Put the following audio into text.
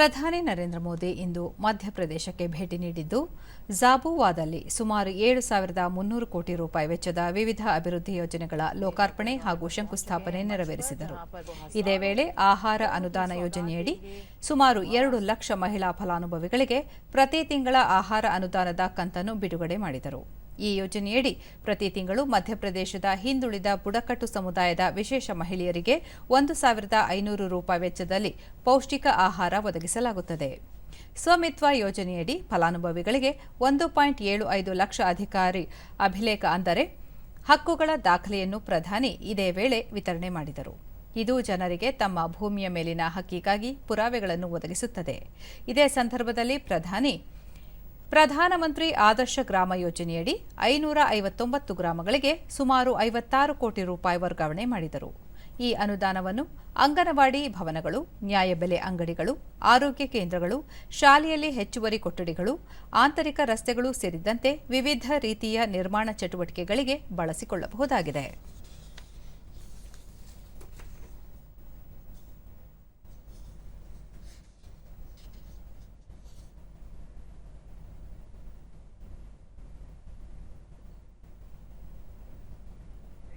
ಪ್ರಧಾನಿ ನರೇಂದ್ರ ಮೋದಿ ಇಂದು ಮಧ್ಯಪ್ರದೇಶಕ್ಕೆ ಭೇಟಿ ನೀಡಿದ್ದು, ಜಾಬುವಾದಲ್ಲಿ ಸುಮಾರು ಏಳು ಸಾವಿರದ ಮುನ್ನೂರು ಕೋಟಿ ರೂಪಾಯಿ ವೆಚ್ಚದ ವಿವಿಧ ಅಭಿವೃದ್ಧಿ ಯೋಜನೆಗಳ ಲೋಕಾರ್ಪಣೆ ಹಾಗೂ ಶಂಕುಸ್ಥಾಪನೆ ನೆರವೇರಿಸಿದರು. ಇದೇ ವೇಳೆ ಆಹಾರ ಅನುದಾನ ಯೋಜನೆಯಡಿ ಸುಮಾರು ಎರಡು ಲಕ್ಷ ಮಹಿಳಾ ಫಲಾನುಭವಿಗಳಿಗೆ ಪ್ರತಿ ತಿಂಗಳ ಆಹಾರ ಅನುದಾನದ ಕಂತನ್ನು ಬಿಡುಗಡೆ ಮಾಡಿದರು. ಈ ಯೋಜನೆಯಡಿ ಪ್ರತಿ ತಿಂಗಳು ಮಧ್ಯಪ್ರದೇಶದ ಹಿಂದುಳಿದ ಬುಡಕಟ್ಟು ಸಮುದಾಯದ ವಿಶೇಷ ಮಹಿಳೆಯರಿಗೆ ಒಂದು ಸಾವಿರದ ಐನೂರು ರೂಪಾಯಿ ವೆಚ್ಚದಲ್ಲಿ ಪೌಷ್ಟಿಕ ಆಹಾರ ಒದಗಿಸಲಾಗುತ್ತದೆ. ಸ್ವಮಿತ್ವ ಯೋಜನೆಯಡಿ ಫಲಾನುಭವಿಗಳಿಗೆ ಒಂದು ಪಾಯಿಂಟ್ ಏಳು ಐದು ಲಕ್ಷ ಅಧಿಕಾರಿ ಅಭಿಲೇಖ ಅಂದರೆ ಹಕ್ಕುಗಳ ದಾಖಲೆಯನ್ನು ಪ್ರಧಾನಿ ಇದೇ ವೇಳೆ ವಿತರಣೆ ಮಾಡಿದರು. ಇದು ಜನರಿಗೆ ತಮ್ಮ ಭೂಮಿಯ ಮೇಲಿನ ಹಕ್ಕಿಗಾಗಿ ಪುರಾವೆಗಳನ್ನು ಒದಗಿಸುತ್ತದೆ. ಇದೇ ಸಂದರ್ಭದಲ್ಲಿ ಪ್ರಧಾನಿ ಪ್ರಧಾನಮಂತ್ರಿ ಆದರ್ಶ ಗ್ರಾಮ ಯೋಜನೆಯಡಿ ಐನೂರ ಐವತ್ತೊಂಬತ್ತು ಗ್ರಾಮಗಳಿಗೆ ಸುಮಾರು ಐವತ್ತಾರು ಕೋಟಿ ರೂಪಾಯಿ ವರ್ಗಾವಣೆ ಮಾಡಿದರು. ಈ ಅನುದಾನವನ್ನು ಅಂಗನವಾಡಿ ಭವನಗಳು ನ್ಯಾಯಬೆಲೆ ಅಂಗಡಿಗಳು, ಆರೋಗ್ಯ ಕೇಂದ್ರಗಳು, ಶಾಲೆಯಲ್ಲಿ ಹೆಚ್ಚುವರಿ ಕೊಠಡಿಗಳು, ಆಂತರಿಕ ರಸ್ತೆಗಳು ಸೇರಿದಂತೆ ವಿವಿಧ ರೀತಿಯ ನಿರ್ಮಾಣ ಚಟುವಟಿಕೆಗಳಿಗೆ ಬಳಸಿಕೊಳ್ಳಬಹುದಾಗಿದೆ.